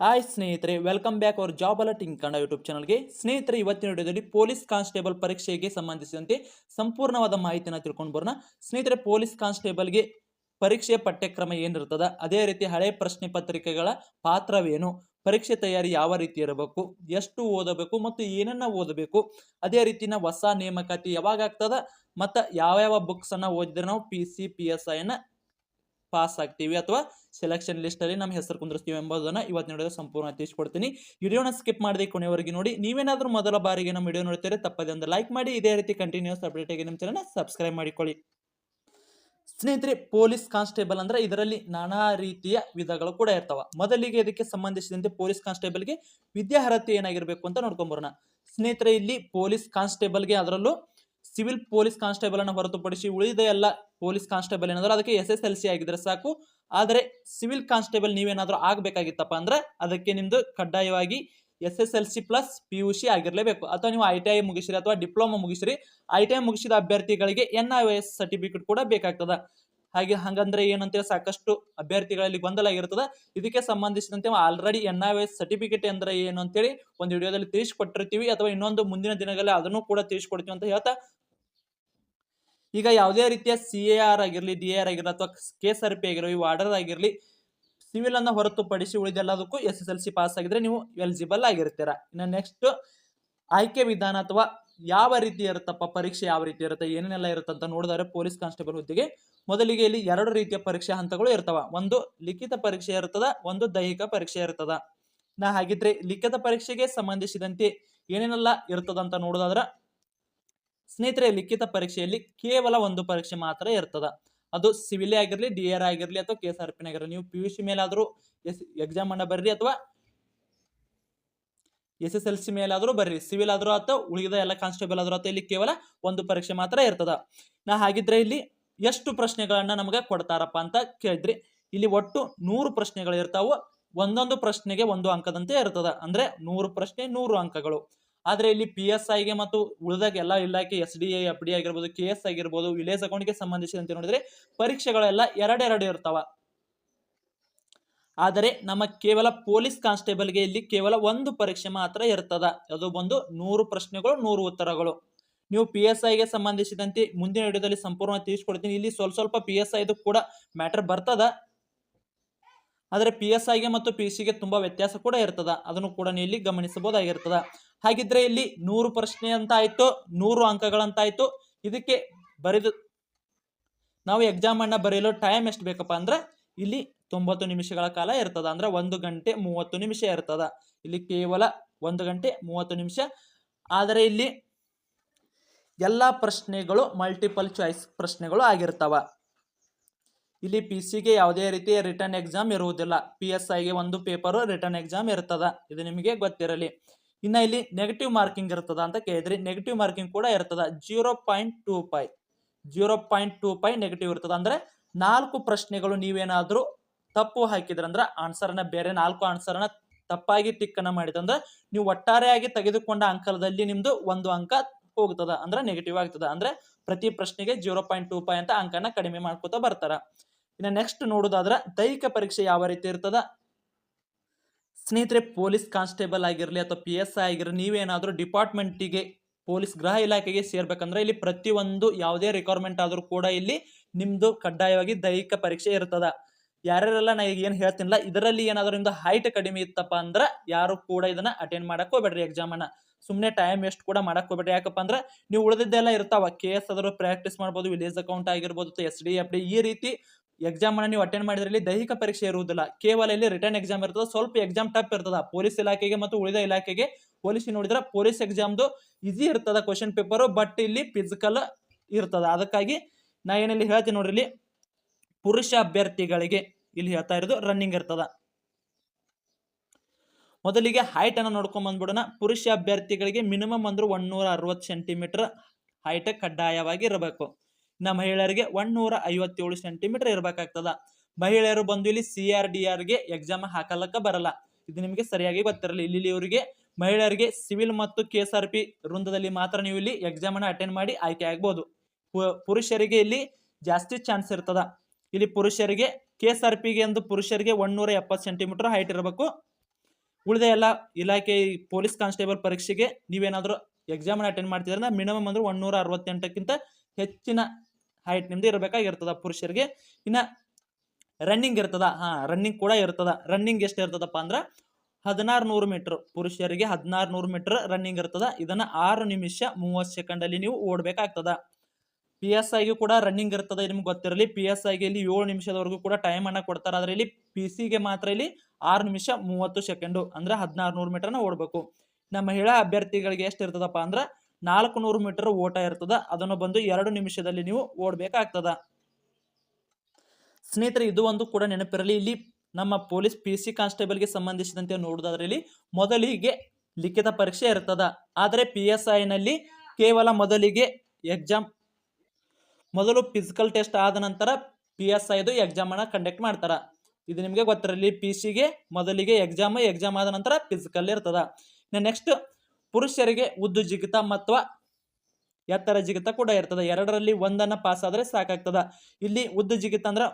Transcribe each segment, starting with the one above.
Hi ಸ್ನೇಹಿತರೆ welcome back our job alerting Kannada YouTube ಚಾನಲ್ಗೆ ಸ್ನೇಹಿತರೆ, ಇವತ್ತಿನ ವಿಡಿಯೋದಲ್ಲಿ ಪೊಲೀಸ್ ಕಾನ್ಸ್ಟೇಬಲ್ ಪರೀಕ್ಷೆಗೆ ಸಂಬಂಧಿಸಿದಂತೆ ಸಂಪೂರ್ಣವಾದ ಮಾಹಿತಿಯನ್ನು ತಿಳ್ಕೊಂಡು ಬರೋಣ. ಸ್ನೇಹಿತರೆ ಪೊಲೀಸ್ ಕಾನ್ಸ್ಟೇಬಲ್ಗೆ ಪರೀಕ್ಷೆ ಪಠ್ಯಕ್ರಮ ಏನಿರ್ತದ? ಅದೇ ರೀತಿ ಹಳೆ ಪ್ರಶ್ನೆ ಪತ್ರಿಕೆಗಳ ಪಾತ್ರವೇನು? ಪರೀಕ್ಷೆ ತಯಾರಿ ಯಾವ ರೀತಿ ಇರಬೇಕು? ಎಷ್ಟು ಓದಬೇಕು ಮತ್ತು ಏನನ್ನ ಓದಬೇಕು? ಅದೇ ರೀತಿನ ಹೊಸ ನೇಮಕಾತಿ ಯಾವಾಗ ಆಗ್ತದ? ಮತ್ತು ಯಾವ್ಯಾವ ಬುಕ್ಸನ್ನು ಓದಿದ್ರೆ ನಾವು ಪಿ ಸಿ ಪಿ ಎಸ್ ಐನ ಪಾಸ್ ಆಗ್ತೀವಿ ಅಥವಾ ಸೆಲೆಕ್ಷನ್ ಲಿಸ್ಟಲ್ಲಿ ನಮ್ಮ ಹೆಸರು ಕುಂದಿರ್ತೀವಿ ಎಂಬುದನ್ನು ಇವತ್ತು ನೋಡಿದ್ರೆ ಸಂಪೂರ್ಣ ತಿಳಿಸ್ಕೊಡ್ತೀನಿ. ವಿಡಿಯೋನ ಸ್ಕಿಪ್ ಮಾಡದೆ ಕೊನೆವರೆಗೆ ನೋಡಿ. ನೀವೇನಾದರೂ ಮೊದಲ ಬಾರಿಗೆ ನಮ್ಮ ವಿಡಿಯೋ ನೋಡ್ತೀರಿ ತಪ್ಪದೆ ಒಂದು ಲೈಕ್ ಮಾಡಿ. ಇದೇ ರೀತಿ ಕಂಟಿನ್ಯೂಸ್ ಅಪ್ಡೇಟ್ ಆಗಿ ನಮ್ಮ ಚಾನಲ್ನ ಸಬ್ಸ್ಕ್ರೈಬ್ ಮಾಡಿಕೊಳ್ಳಿ. ಸ್ನೇಹಿತರೆ ಪೊಲೀಸ್ ಕಾನ್ಸ್ಟೇಬಲ್ ಅಂದ್ರೆ ಇದರಲ್ಲಿ ನಾನಾ ರೀತಿಯ ವಿಧಗಳು ಕೂಡ ಇರ್ತಾವ. ಮೊದಲಿಗೆ ಇದಕ್ಕೆ ಸಂಬಂಧಿಸಿದಂತೆ ಪೊಲೀಸ್ ಕಾನ್ಸ್ಟೇಬಲ್ಗೆ ವಿದ್ಯಾರ್ಹತೆ ಏನಾಗಿರಬೇಕು ಅಂತ ನೋಡ್ಕೊಂಬರೋಣ. ಸ್ನೇಹಿತರೆ, ಇಲ್ಲಿ ಪೊಲೀಸ್ ಕಾನ್ಸ್ಟೇಬಲ್ಗೆ ಅದರಲ್ಲೂ ಸಿವಿಲ್ ಪೊಲೀಸ್ ಕಾನ್ಸ್ಟೇಬಲ್ ಅನ್ನು ಹೊರತುಪಡಿಸಿ ಉಳಿದ ಎಲ್ಲ ಪೊಲೀಸ್ ಕಾನ್ಸ್ಟೇಬಲ್ ಏನಾದ್ರು ಅದಕ್ಕೆ ಎಸ್ ಎಸ್ ಎಲ್ ಸಿ ಆಗಿದ್ರೆ ಸಾಕು. ಆದರೆ ಸಿವಿಲ್ ಕಾನ್ಸ್ಟೇಬಲ್ ನೀವೇನಾದ್ರೂ ಆಗಬೇಕಾಗಿತ್ತಪ್ಪ ಅಂದ್ರೆ ಅದಕ್ಕೆ ನಿಮ್ಮದು ಕಡ್ಡಾಯವಾಗಿ S S L C plus P U C ಆಗಿರಲೇಬೇಕು. ಅಥವಾ ನೀವು ಐ ಟಿ ಐ ಮುಗಿಸಿರಿ ಅಥವಾ ಡಿಪ್ಲೊಮಾ ಮುಗಿಸಿರಿ, ಐ ಟಿ ಐ ಮುಗಿಸಿದ ಅಭ್ಯರ್ಥಿಗಳಿಗೆ ಎನ್ ಐ ಎಸ್ ಸರ್ಟಿಫಿಕೇಟ್ ಕೂಡ ಬೇಕಾಗ್ತದೆ. ಹಾಗೆ ಹಂಗಂದ್ರೆ ಏನಂತೇಳಿ ಸಾಕಷ್ಟು ಅಭ್ಯರ್ಥಿಗಳಲ್ಲಿ ಗೊಂದಲ ಆಗಿರ್ತದೆ ಇದಕ್ಕೆ ಸಂಬಂಧಿಸಿದಂತೆ already N I S certificate ಅಂದ್ರೆ ಏನು ಅಂತೇಳಿ ಒಂದು ವಿಡಿಯೋದಲ್ಲಿ ತಿಳಿಸ್ಕೊಟ್ಟಿರ್ತೀವಿ. ಅಥವಾ ಇನ್ನೊಂದು ಮುಂದಿನ ದಿನಗಳಲ್ಲಿ ಅದನ್ನು ಕೂಡ ತಿಳಿಸ್ಕೊಡ್ತೀವಿ ಅಂತ ಹೇಳ್ತಾ ಈಗ ಯಾವುದೇ ರೀತಿಯ ಸಿ ಎ ಆರ್ ಆಗಿರಲಿ ಡಿ ಆರ್ ಆಗಿರಲಿ ಅಥವಾ ಕೆ ಎಸ್ ಆರ್ ಪಿ ಆಗಿರಲಿ ವಾರ್ಡರ್ ಆಗಿರಲಿ ಸಿವಿಲ್ ಅನ್ನು ಹೊರತುಪಡಿಸಿ ಉಳಿದೆಲ್ಲದಕ್ಕೂ S S L C pass ಆಗಿದ್ರೆ ನೀವು ಎಲಿಜಿಬಲ್ ಆಗಿರ್ತೀರ. ಇನ್ನು ನೆಕ್ಸ್ಟ್ ಆಯ್ಕೆ ವಿಧಾನ ಅಥವಾ ಯಾವ ರೀತಿ ಇರುತ್ತಪ್ಪ ಪರೀಕ್ಷೆ ಯಾವ ರೀತಿ ಇರುತ್ತೆ? ಏನೇನೆಲ್ಲ ಇರುತ್ತೆ ಅಂತ ನೋಡಿದರೆ ಪೊಲೀಸ್ ಕಾನ್ಸ್ಟೇಬಲ್ ಹುದ್ದೆಗೆ ಮೊದಲಿಗೆ ಇಲ್ಲಿ ಎರಡು ರೀತಿಯ ಪರೀಕ್ಷಾ ಹಂತಗಳು ಇರ್ತವ. ಒಂದು ಲಿಖಿತ ಪರೀಕ್ಷೆ ಇರ್ತದ, ಒಂದು ದೈಹಿಕ ಪರೀಕ್ಷೆ ಇರ್ತದ. ನಾ ಹಾಗಿದ್ರೆ ಲಿಖಿತ ಪರೀಕ್ಷೆಗೆ ಸಂಬಂಧಿಸಿದಂತೆ ಏನೇನೆಲ್ಲ ಇರ್ತದಂತ ನೋಡೋದಾದ್ರ ಸ್ನೇಹಿತರೆ, ಲಿಖಿತ ಪರೀಕ್ಷೆಯಲ್ಲಿ ಕೇವಲ ಒಂದು ಪರೀಕ್ಷೆ ಮಾತ್ರ ಇರ್ತದ. ಅದು ಸಿವಿಲ್ ಆಗಿರಲಿ, ಡಿ ಆರ್ ಆಗಿರಲಿ ಅಥವಾ ಕೆ ಎಸ್ ಆರ್ ಪಿ ಆಗಿರಲಿ. ನೀವು ಪಿ ಯು ಸಿ ಮೇಲಾದರೂ ಎಸ್, ಎಕ್ಸಾಮ್ ಅನ್ನ ಬರ್ರಿ ಅಥವಾ ಎಸ್ ಎಸ್ ಎಲ್ ಸಿ ಮೇಲಾದರೂ ಬರ್ರಿ. ಸಿವಿಲ್ ಆದ್ರೂ ಅಥವಾ ಉಳಿದ ಎಲ್ಲ ಕಾನ್ಸ್ಟೇಬಲ್ ಆದ್ರೂ ಅಥವಾ ಇಲ್ಲಿ ಕೇವಲ ಒಂದು ಪರೀಕ್ಷೆ ಮಾತ್ರ ಇರ್ತದ. ನಾ ಹಾಗಿದ್ರೆ ಇಲ್ಲಿ ಎಷ್ಟು ಪ್ರಶ್ನೆಗಳನ್ನ ನಮಗೆ ಕೊಡ್ತಾರಪ್ಪ ಅಂತ ಕೇಳಿದ್ರಿ. ಇಲ್ಲಿ ಒಟ್ಟು ನೂರು ಪ್ರಶ್ನೆಗಳು ಇರ್ತಾವು. ಒಂದೊಂದು ಪ್ರಶ್ನೆಗೆ ಒಂದು ಅಂಕದಂತೆ ಇರ್ತದ. ಅಂದ್ರೆ ನೂರು ಪ್ರಶ್ನೆ, ನೂರು ಅಂಕಗಳು. ಆದ್ರೆ ಇಲ್ಲಿ ಪಿ ಎಸ್ ಐಗೆ ಮತ್ತು ಉಳಿದಾಗ ಎಲ್ಲ ಇಲಾಖೆ S D I F D ಆಗಿರ್ಬೋದು ಕೆ ಎಸ್ ಆಗಿರ್ಬೋದು, ವಿಲೇಜ್ ಅಕೌಂಟ್ಗೆ ಸಂಬಂಧಿಸಿದಂತೆ ನೋಡಿದ್ರೆ ಪರೀಕ್ಷೆಗಳೆಲ್ಲ ಎರಡೆರಡು ಇರ್ತಾವ. ಆದರೆ ನಮ್ಮ ಕೇವಲ ಪೊಲೀಸ್ ಕಾನ್ಸ್ಟೇಬಲ್ಗೆ ಇಲ್ಲಿ ಕೇವಲ ಒಂದು ಪರೀಕ್ಷೆ ಮಾತ್ರ ಇರ್ತದ. ಅದು ಬಂದು ನೂರು ಪ್ರಶ್ನೆಗಳು, ನೂರು ಉತ್ತರಗಳು. ನೀವು ಪಿ ಎಸ್ ಐಗೆ ಸಂಬಂಧಿಸಿದಂತೆ ಮುಂದಿನ ವಿಡಿಯೋದಲ್ಲಿ ಸಂಪೂರ್ಣ ತಿಳಿಸ್ಕೊಡ್ತೀನಿ. ಇಲ್ಲಿ ಸ್ವಲ್ಪ ಸ್ವಲ್ಪ ಪಿ ಎಸ್ ಐದು ಕೂಡ ಮ್ಯಾಟರ್ ಬರ್ತದ. ಆದರೆ ಪಿ ಎಸ್ ಐಗೆ ಮತ್ತು ಪಿ ಸಿಗೆ ತುಂಬ ವ್ಯತ್ಯಾಸ ಕೂಡ ಇರ್ತದೆ. ಅದನ್ನು ಕೂಡ ನೀವು ಇಲ್ಲಿ ಗಮನಿಸಬಹುದಾಗಿರ್ತದೆ. ಹಾಗಿದ್ರೆ ಇಲ್ಲಿ ನೂರು ಪ್ರಶ್ನೆ ಅಂತ ಆಯ್ತು ನೂರು ಅಂಕಗಳಂತ ಆಯ್ತು ಇದಕ್ಕೆ ಬರೆದು ನಾವು ಎಕ್ಸಾಮ್ ಅನ್ನ ಬರೆಯಲು ಟೈಮ್ ಎಷ್ಟು ಬೇಕಪ್ಪ ಅಂದ್ರೆ ಇಲ್ಲಿ ತೊಂಬತ್ತು ನಿಮಿಷಗಳ ಕಾಲ ಇರ್ತದ. ಅಂದ್ರೆ ಒಂದು ಗಂಟೆ ಮೂವತ್ತು ನಿಮಿಷ ಇರ್ತದ. ಇಲ್ಲಿ ಕೇವಲ ಒಂದು ಗಂಟೆ ಮೂವತ್ತು ನಿಮಿಷ. ಆದರೆ ಇಲ್ಲಿ ಎಲ್ಲ ಪ್ರಶ್ನೆಗಳು ಮಲ್ಟಿಪಲ್ ಚಾಯ್ಸ್ ಪ್ರಶ್ನೆಗಳು ಆಗಿರ್ತಾವ. ಇಲ್ಲಿ ಪಿ ಸಿಗೆ ಯಾವುದೇ ರೀತಿಯ ರಿಟರ್ನ್ ಎಕ್ಸಾಮ್ ಇರುವುದಿಲ್ಲ. ಪಿ ಎಸ್ ಐಗೆ ಒಂದು ಪೇಪರು ರಿಟರ್ನ್ ಎಕ್ಸಾಮ್ ಇರ್ತದ. ಇದು ನಿಮಗೆ ಗೊತ್ತಿರಲಿ. ಇನ್ನ ಇಲ್ಲಿ ನೆಗೆಟಿವ್ ಮಾರ್ಕಿಂಗ್ ಇರ್ತದ ಅಂತ ಕೇಳಿದ್ರಿ. ನೆಗೆಟಿವ್ ಮಾರ್ಕಿಂಗ್ ಕೂಡ ಇರ್ತದ. Zero point two five zero point two five negative ಇರ್ತದ. ಅಂದ್ರೆ ನಾಲ್ಕು ಪ್ರಶ್ನೆಗಳು ನೀವೇನಾದ್ರೂ ತಪ್ಪು ಹಾಕಿದ್ರ ಅಂದ್ರೆ ಆನ್ಸರ್ನ ಬೇರೆ ನಾಲ್ಕು ಆನ್ಸರ್ನ ತಪ್ಪಾಗಿ ಟಿಕ್ ಅನ್ನ ಮಾಡಿದಂದ್ರೆ ನೀವು ಒಟ್ಟಾರೆಯಾಗಿ ತೆಗೆದುಕೊಂಡ ಅಂಕದಲ್ಲಿ ನಿಮ್ದು ಒಂದು ಅಂಕ ಹೋಗ್ತದ. ಅಂದ್ರೆ ನೆಗೆಟಿವ್ ಆಗ್ತದ. ಅಂದ್ರೆ ಪ್ರತಿ ಪ್ರಶ್ನೆಗೆ ಜೀರೋ ಪಾಯಿಂಟ್ ಟೂ ಫೈ ಅಂತ ಅಂಕನ ಕಡಿಮೆ ಮಾಡ್ಕೋತಾ ಬರ್ತಾರ. ಇನ್ನು ನೆಕ್ಸ್ಟ್ ನೋಡೋದಾದ್ರೆ ದೈಹಿಕ ಪರೀಕ್ಷೆ ಯಾವ ರೀತಿ ಇರ್ತದ? ಸ್ನೇಹಿತರೆ, ಪೊಲೀಸ್ ಕಾನ್ಸ್ಟೇಬಲ್ ಆಗಿರಲಿ ಅಥವಾ ಪಿ ಎಸ್ ಐ ಆಗಿರಲಿ, ನೀವೇನಾದರೂ ಡಿಪಾರ್ಟ್ಮೆಂಟಿಗೆ, ಪೊಲೀಸ್ ಗೃಹ ಇಲಾಖೆಗೆ ಸೇರ್ಬೇಕಂದ್ರೆ ಇಲ್ಲಿ ಪ್ರತಿಯೊಂದು ಯಾವುದೇ ರಿಕ್ವೈರ್ಮೆಂಟ್ ಆದರೂ ಕೂಡ ಇಲ್ಲಿ ನಿಮ್ದು ಕಡ್ಡಾಯವಾಗಿ ದೈಹಿಕ ಪರೀಕ್ಷೆ ಇರ್ತದ. ಯಾರ್ಯಾರೆಲ್ಲ ನಾ ಈಗ ಏನು ಹೇಳ್ತೀನಿಲ್ಲ, ಇದರಲ್ಲಿ ಏನಾದರೂ ನಿಮ್ದು ಹೈಟ್ ಕಡಿಮೆ ಇತ್ತಪ್ಪ ಅಂದ್ರೆ ಯಾರು ಕೂಡ ಇದನ್ನ ಅಟೆಂಡ್ ಮಾಡಕ್ ಹೋಗ್ಬೇಡ್ರಿ ಎಕ್ಸಾಮ್ ಅನ್ನ. ಸುಮ್ಮನೆ ಟೈಮ್ ವೇಸ್ಟ್ ಕೂಡ ಮಾಡಕ್ ಹೋಗ್ಬೇಡ್ರಿ. ಯಾಕಪ್ಪ ಅಂದ್ರೆ ನೀವು ಉಳಿದಿದ್ದೆಲ್ಲ ಇರ್ತಾವ. ಕೆ ಎಸ್ ಆದರೂ ಪ್ರಾಕ್ಟೀಸ್ ಮಾಡ್ಬೋದು ವಿಲೇಜ್ ಅಕೌಂಟ್ ಆಗಿರ್ಬೋದು ಎಸ್ ಡಿ ಎಫ್ ಡಿ ಈ ರೀತಿ ಎಕ್ಸಾಮ್ ಅನ್ನ ನೀವು ಅಟೆಂಡ್ ಮಾಡಿದ್ರೆ ಇಲ್ಲಿ ದೈಹಿಕ ಪರೀಕ್ಷೆ ಇರುವುದಿಲ್ಲ. ಕೇವಲ ಇಲ್ಲಿ ರಿಟರ್ನ್ ಎಕ್ಸಾಮ್ ಇರ್ತದೆ, ಸ್ವಲ್ಪ ಎಕ್ಸಾಮ್ ಟಫ್ ಇರ್ತದೆ. ಪೊಲೀಸ್ ಇಲಾಖೆಗೆ ಮತ್ತು ಉಳಿದ ಇಲಾಖೆಗೆ ಪೊಲೀಸ್ ನೋಡಿದ್ರೆ ಪೊಲೀಸ್ ಎಕ್ಸಾಮ್ದು ಈಸಿ ಇರ್ತದ ಕ್ವಶನ್ ಪೇಪರು ಬಟ್ ಇಲ್ಲಿ ಫಿಸಿಕಲ್ ಇರ್ತದ. ಅದಕ್ಕಾಗಿ ನಾ ಏನಿಲ್ಲಿ ಹೇಳ್ತೀನಿ ನೋಡ್ರಿ ಇಲ್ಲಿ, ಪುರುಷ ಅಭ್ಯರ್ಥಿಗಳಿಗೆ ಇಲ್ಲಿ ಹೇಳ್ತಾ ಇರೋದು ರನ್ನಿಂಗ್ ಇರ್ತದ. ಮೊದಲಿಗೆ ಹೈಟ್ ಅನ್ನು ನೋಡ್ಕೊಂಡ್ ಬಂದ್ಬಿಡೋಣ. ಪುರುಷ ಅಭ್ಯರ್ಥಿಗಳಿಗೆ ಮಿನಿಮಮ್ ಅಂದ್ರೆ ಒನ್ನೂರ ಅರವತ್ತು ಸೆಂಟಿಮೀಟರ್ ಹೈಟ್ ಕಡ್ಡಾಯವಾಗಿ ಇರಬೇಕು. ಇನ್ನು ಮಹಿಳೆಯರಿಗೆ ಒನ್ನೂರ ಐವತ್ತೇಳು ಸೆಂಟಿಮೀಟರ್ ಇರಬೇಕಾಗ್ತದ. ಮಹಿಳೆಯರು ಬಂದು ಇಲ್ಲಿ ಸಿ ಆರ್ ಡಿ ಆರ್ಗೆ ಎಕ್ಸಾಮ್ ಹಾಕಲಕ್ಕ ಬರಲ್ಲ. ಇದು ನಿಮಗೆ ಸರಿಯಾಗಿ ಗೊತ್ತಿರಲಿ. ಇಲ್ಲಿ ಇವರಿಗೆ ಮಹಿಳೆಯರಿಗೆ ಸಿವಿಲ್ ಮತ್ತು ಕೆ ಎಸ್ ಆರ್ ಪಿ ವೃಂದದಲ್ಲಿ ಮಾತ್ರ ನೀವು ಇಲ್ಲಿ ಎಕ್ಸಾಮ್ ಅನ್ನು ಅಟೆಂಡ್ ಮಾಡಿ ಆಯ್ಕೆ ಆಗ್ಬೋದು. ಪುರುಷರಿಗೆ ಇಲ್ಲಿ ಜಾಸ್ತಿ ಚಾನ್ಸ್ ಇರ್ತದ. ಇಲ್ಲಿ ಪುರುಷರಿಗೆ ಕೆ ಎಸ್ ಆರ್ ಪಿಗೆ ಎಂದು ಪುರುಷರಿಗೆ ಒನ್ನೂರ ಎಪ್ಪತ್ತು ಸೆಂಟಿಮೀಟರ್ ಹೈಟ್ ಇರಬೇಕು. ಉಳಿದ ಎಲ್ಲ ಇಲಾಖೆ ಪೊಲೀಸ್ ಕಾನ್ಸ್ಟೇಬಲ್ ಪರೀಕ್ಷೆಗೆ ನೀವೇನಾದರೂ ಎಕ್ಸಾಮನ್ನು ಅಟೆಂಡ್ ಮಾಡ್ತಿದ್ರೆ ಮಿನಿಮಮ್ ಅಂದ್ರೆ ಒನ್ನೂರ ಅರವತ್ತೆಂಟಕ್ಕಿಂತ ಹೆಚ್ಚಿನ ಹೈಟ್ ನಿಮ್ದು ಇರಬೇಕಾಗಿರ್ತದ ಪುರುಷರಿಗೆ. ಇನ್ನು ರನ್ನಿಂಗ್ ಇರ್ತದ, ಹಾಂ ರನ್ನಿಂಗ್ ಕೂಡ ಇರ್ತದ. ರನ್ನಿಂಗ್ ಎಷ್ಟು ಇರ್ತದಪ್ಪ ಅಂದ್ರೆ ಹದಿನಾರು ನೂರು ಮೀಟರ್ ಪುರುಷರಿಗೆ ಹದಿನಾರು ನೂರು ಮೀಟರ್ ರನ್ನಿಂಗ್ ಇರ್ತದ. ಇದನ್ನು ಆರು ನಿಮಿಷ ಮೂವತ್ತು ಸೆಕೆಂಡಲ್ಲಿ ನೀವು ಓಡಬೇಕಾಗ್ತದ. ಪಿ ಎಸ್ ಐಗೂ ಕೂಡ ರನ್ನಿಂಗ್ ಇರ್ತದೆ, ನಿಮ್ಗೆ ಗೊತ್ತಿರಲಿ. ಪಿ ಎಸ್ ಐಗೆ ಇಲ್ಲಿ ಏಳು ನಿಮಿಷದವರೆಗೂ ಕೂಡ ಟೈಮ್ ಅನ್ನ ಕೊಡ್ತಾರೆ. ಅದರಲ್ಲಿ ಇಲ್ಲಿ ಪಿ ಸಿಗೆ ಮಾತ್ರ ಇಲ್ಲಿ ಆರು ನಿಮಿಷ ಮೂವತ್ತು ಸೆಕೆಂಡು ಅಂದ್ರೆ ಹದಿನಾರು ನೂರು ಮೀಟರ್ನ ಓಡಬೇಕು. ನಮ್ಮ ಮಹಿಳಾ ಅಭ್ಯರ್ಥಿಗಳಿಗೆ ಎಷ್ಟು ಇರ್ತದಪ್ಪ ಅಂದ್ರೆ ನಾಲ್ಕು ನೂರು ಮೀಟರ್ ಓಟ ಇರ್ತದ, ಅದನ್ನು ಬಂದು ಎರಡು ನಿಮಿಷದಲ್ಲಿ ನೀವು ಓಡಬೇಕಾಗ್ತದ. ಸ್ನೇಹಿತರೆ, ಇದು ಒಂದು ಕೂಡ ನೆನಪಿರಲಿ. ಇಲ್ಲಿ ನಮ್ಮ ಪೊಲೀಸ್ ಪಿ ಸಿ ಕಾನ್ಸ್ಟೇಬಲ್ಗೆ ಸಂಬಂಧಿಸಿದಂತೆ ನೋಡೋದಾದ್ರೆ ಇಲ್ಲಿ ಮೊದಲಿಗೆ ಲಿಖಿತ ಪರೀಕ್ಷೆ ಇರ್ತದ. ಆದರೆ ಪಿ ಎಸ್ ಐನಲ್ಲಿ ಕೇವಲ ಮೊದಲಿಗೆ ಎಕ್ಸಾಮ್, ಮೊದಲು ಫಿಸಿಕಲ್ ಟೆಸ್ಟ್ ಆದ ನಂತರ ಪಿ ಎಸ್ ಐದು ಎಕ್ಸಾಮನ್ನು ಕಂಡಕ್ಟ್ ಮಾಡ್ತಾರೆ. ಇದು ನಿಮಗೆ ಗೊತ್ತಿರಲಿ, ಪಿ ಸಿಗೆ ಮೊದಲಿಗೆ ಎಕ್ಸಾಮ್ ಎಕ್ಸಾಮ್ ಆದ ನಂತರ ಫಿಸಿಕಲ್ ಇರ್ತದ. ನೆಕ್ಸ್ಟ್ ಪುರುಷರಿಗೆ ಉದ್ದು ಜಿಗಿತ ಮತ್ತು ಎತ್ತರ ಜಿಗಿತ ಕೂಡ ಇರ್ತದೆ. ಎರಡರಲ್ಲಿ ಒಂದನ್ನು ಪಾಸ್ ಆದರೆ ಸಾಕಾಗ್ತದ. ಇಲ್ಲಿ ಉದ್ದು ಜಿಗಿತ ಅಂದ್ರೆ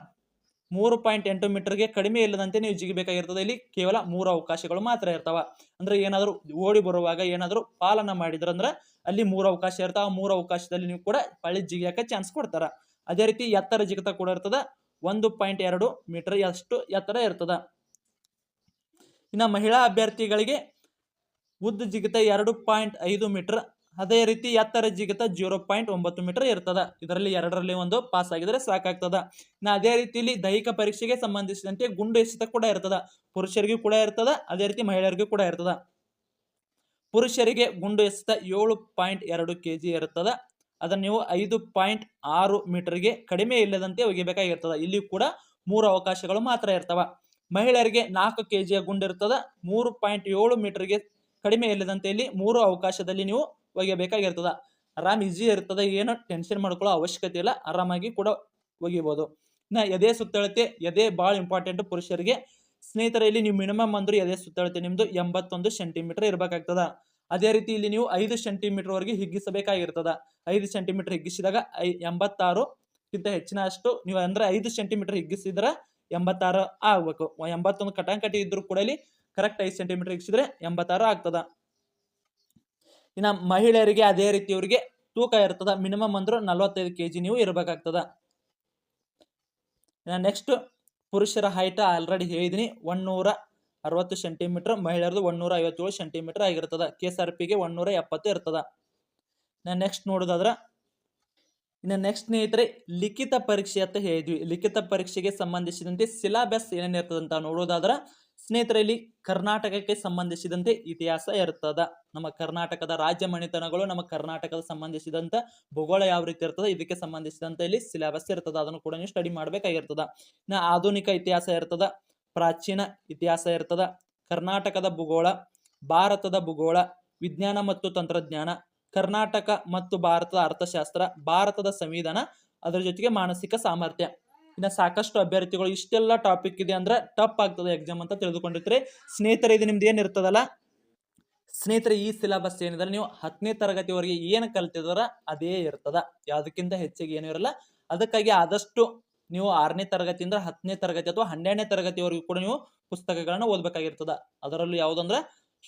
ಮೂರು ಪಾಯಿಂಟ್ ಎಂಟು ಮೀಟರ್ಗೆ ಕಡಿಮೆ ಇಲ್ಲದಂತೆ ನೀವು ಜಿಗಿಬೇಕಾಗಿರ್ತದೆ. ಇಲ್ಲಿ ಕೇವಲ ಮೂರು ಅವಕಾಶಗಳು ಮಾತ್ರ ಇರ್ತಾವ. ಅಂದ್ರೆ ಏನಾದರೂ ಓಡಿ ಬರುವಾಗ ಏನಾದರೂ ಪಾಲನ ಮಾಡಿದ್ರಂದ್ರೆ ಅಲ್ಲಿ ಮೂರು ಅವಕಾಶ ಇರ್ತಾವ. ಮೂರು ಅವಕಾಶದಲ್ಲಿ ನೀವು ಕೂಡ ಪಳಿ ಜಿಗಿಯಕ್ಕೆ ಚಾನ್ಸ್ ಕೊಡ್ತಾರ. ಅದೇ ರೀತಿ ಎತ್ತರ ಜಿಗಿತ ಕೂಡ ಇರ್ತದ. ಒಂದು ಪಾಯಿಂಟ್ ಎರಡು ಮೀಟರ್ ಅಷ್ಟು ಎತ್ತರ ಇರ್ತದ. ಇನ್ನು ಮಹಿಳಾ ಅಭ್ಯರ್ಥಿಗಳಿಗೆ ಉದ್ದ ಜಿಗಿತ ಎರಡು ಪಾಯಿಂಟ್ ಐದು ಮೀಟರ್, ಅದೇ ರೀತಿ ಎತ್ತರ ಜಿಗಿತ ಜೀರೋ ಪಾಯಿಂಟ್ ಒಂಬತ್ತು ಮೀಟರ್ ಇರ್ತದ. ಇದರಲ್ಲಿ ಎರಡರಲ್ಲಿ ಒಂದು ಪಾಸ್ ಆಗಿದ್ರೆ ಸಾಕಾಗ್ತದ. ನಾ ಅದೇ ರೀತಿಯಲ್ಲಿ ದೈಹಿಕ ಪರೀಕ್ಷೆಗೆ ಸಂಬಂಧಿಸಿದಂತೆ ಗುಂಡು ಎಸೆತ ಕೂಡ ಇರ್ತದ. ಪುರುಷರಿಗೂ ಕೂಡ ಇರ್ತದ, ಅದೇ ರೀತಿ ಮಹಿಳೆಯರಿಗೂ ಕೂಡ ಇರ್ತದ. ಪುರುಷರಿಗೆ ಗುಂಡು ಎಸೆತ ಏಳು ಪಾಯಿಂಟ್ ಎರಡು ಕೆ ಜಿ ಇರ್ತದ. ಅದನ್ನು ನೀವು ಐದು ಪಾಯಿಂಟ್ ಆರು ಮೀಟರ್ಗೆ ಕಡಿಮೆ ಇಲ್ಲದಂತೆ ಒಗಿಬೇಕಾಗಿರ್ತದ. ಇಲ್ಲಿ ಕೂಡ ಮೂರು ಅವಕಾಶಗಳು ಮಾತ್ರ ಇರ್ತವ. ಮಹಿಳೆಯರಿಗೆ ನಾಲ್ಕು ಕೆ ಜಿಯ ಗುಂಡು ಮೂರು ಪಾಯಿಂಟ್ ಏಳು ಮೀಟರ್ಗೆ ಕಡಿಮೆ ಇಲ್ಲದಂತೆ ಇಲ್ಲಿ ಮೂರು ಅವಕಾಶದಲ್ಲಿ ನೀವು ಒಗೆಯಬೇಕಾಗಿರ್ತದೆ. ಆರಾಮ್ ಈಸಿ ಇರ್ತದೆ, ಏನು ಟೆನ್ಷನ್ ಮಾಡ್ಕೊಳ್ಳೋ ಅವಶ್ಯಕತೆ ಇಲ್ಲ, ಆರಾಮಾಗಿ ಕೂಡ ಒಗಿಬೋದು. ನಾ ಎದೆ ಸುತ್ತಳತೆ, ಎದೆ ಭಾಳ ಇಂಪಾರ್ಟೆಂಟ್ ಪುರುಷರಿಗೆ. ಸ್ನೇಹಿತರೆ, ಇಲ್ಲಿ ನೀವು ಮಿನಿಮಮ್ ಅಂದ್ರೆ ಎದೆ ಸುತ್ತಳತೆ ನಿಮ್ಮದು ಎಂಬತ್ತೊಂದು ಸೆಂಟಿಮೀಟರ್ ಇರಬೇಕಾಗ್ತದ. ಅದೇ ರೀತಿ ಇಲ್ಲಿ ನೀವು ಐದು ಸೆಂಟಿಮೀಟರ್ವರೆಗೆ ಹಿಗ್ಗಿಸಬೇಕಾಗಿರ್ತದ. ಐದು ಸೆಂಟಿಮೀಟರ್ ಹಿಗ್ಗಿಸಿದಾಗ ಐ, ಎಂಬತ್ತಾರು ಹೆಚ್ಚಿನ ಅಷ್ಟು, ನೀವು ಅಂದ್ರೆ ಐದು ಸೆಂಟಿಮೀಟರ್ ಹಿಗ್ಗಿಸಿದ್ರೆ ಎಂಬತ್ತಾರು ಆಗ್ಬೇಕು. ಎಂಬತ್ತೊಂದು ಕಟಾಂಕಟಿ ಇದ್ರೂ ಕೂಡ ಇಲ್ಲಿ ಕರೆಕ್ಟ್ ಐದು ಸೆಂಟಿಮೀಟರ್ ಇಕ್ಸಿದ್ರೆ ಎಂಬತ್ತಾರು ಆಗ್ತದ. ಇನ್ನು ಮಹಿಳೆಯರಿಗೆ ಅದೇ ರೀತಿ ಅವರಿಗೆ ತೂಕ ಇರ್ತದ. ಮಿನಿಮಮ್ ಅಂದ್ರೆ ನಲವತ್ತೈದು ಕೆ ಜಿ ನೀವು ಇರಬೇಕಾಗ್ತದ. ಇನ್ನು ನೆಕ್ಸ್ಟ್ ಪುರುಷರ ಹೈಟ್ ಆಲ್ರೆಡಿ ಹೇಳಿದ್ದೀನಿ ಒನ್ನೂರ ಅರವತ್ತು ಸೆಂಟಿಮೀಟರ್ ಮಹಿಳೆಯರದು ಒನ್ನೂರ ಐವತ್ತೇಳು ಸೆಂಟಿಮೀಟರ್ ಆಗಿರ್ತದ. ಕೆ ಎಸ್ ಆರ್ ಪಿಗೆ ಒನ್ನೂರ ಎಪ್ಪತ್ತು ಇರ್ತದ. ನಾನು ನೆಕ್ಸ್ಟ್ ನೋಡೋದಾದ್ರೆ, ಇನ್ನು ನೆಕ್ಸ್ಟ್ ಸ್ನೇಹಿತರೆ, ಲಿಖಿತ ಪರೀಕ್ಷೆ ಅಂತ ಹೇಳಿದ್ವಿ. ಲಿಖಿತ ಪರೀಕ್ಷೆಗೆ ಸಂಬಂಧಿಸಿದಂತೆ ಸಿಲಾಬಸ್ ಏನೇನಿರ್ತದಂತ ನೋಡೋದಾದ್ರೆ ಸ್ನೇಹಿತರೆ ಇಲ್ಲಿ ಕರ್ನಾಟಕಕ್ಕೆ ಸಂಬಂಧಿಸಿದಂತೆ ಇತಿಹಾಸ ಇರ್ತದ. ನಮ್ಮ ಕರ್ನಾಟಕದ ರಾಜ್ಯ ಮನೆತನಗಳು ನಮ್ಮ ಕರ್ನಾಟಕದ ಸಂಬಂಧಿಸಿದಂತ ಭೂಗೋಳ ಯಾವ ರೀತಿ ಇರ್ತದೆ, ಇದಕ್ಕೆ ಸಂಬಂಧಿಸಿದಂತೆ ಇಲ್ಲಿ ಸಿಲೆಬಸ್ ಇರ್ತದೆ. ಅದನ್ನು ಕೂಡ ನೀವು ಸ್ಟಡಿ ಮಾಡಬೇಕಾಗಿರ್ತದ. ಇನ್ನು ಆಧುನಿಕ ಇತಿಹಾಸ ಇರ್ತದ, ಪ್ರಾಚೀನ ಇತಿಹಾಸ ಇರ್ತದ, ಕರ್ನಾಟಕದ ಭೂಗೋಳ, ಭಾರತದ ಭೂಗೋಳ, ವಿಜ್ಞಾನ ಮತ್ತು ತಂತ್ರಜ್ಞಾನ, ಕರ್ನಾಟಕ ಮತ್ತು ಭಾರತದ ಅರ್ಥಶಾಸ್ತ್ರ, ಭಾರತದ ಸಂವಿಧಾನ, ಅದರ ಜೊತೆಗೆ ಮಾನಸಿಕ ಸಾಮರ್ಥ್ಯ. ಇನ್ನು ಸಾಕಷ್ಟು ಅಭ್ಯರ್ಥಿಗಳು ಇಷ್ಟೆಲ್ಲ ಟಾಪಿಕ್ ಇದೆ ಅಂದ್ರೆ ಟಫ್ ಆಗ್ತದೆ ಎಕ್ಸಾಮ್ ಅಂತ ತಿಳಿದುಕೊಂಡಿರ್ತೀರಿ. ಸ್ನೇಹಿತರೆ, ಇದು ನಿಮ್ದು ಏನಿರ್ತದಲ್ಲ ಸ್ನೇಹಿತರೆ, ಈ ಸಿಲೆಬಸ್ ಏನಿದ್ರೆ ನೀವು ಹತ್ತನೇ ತರಗತಿವರೆಗೆ ಏನು ಕಲ್ತಿದಾರ ಅದೇ ಇರ್ತದ. ಯಾವುದಕ್ಕಿಂತ ಹೆಚ್ಚಿಗೆ ಏನೂ ಇರಲ್ಲ. ಅದಕ್ಕಾಗಿ ಆದಷ್ಟು ನೀವು ಆರನೇ ತರಗತಿಯಿಂದ ಹತ್ತನೇ ತರಗತಿ ಅಥವಾ ಹನ್ನೆರಡನೇ ತರಗತಿವರೆಗೂ ಕೂಡ ನೀವು ಪುಸ್ತಕಗಳನ್ನ ಓದಬೇಕಾಗಿರ್ತದ. ಅದರಲ್ಲೂ ಯಾವುದಂದ್ರೆ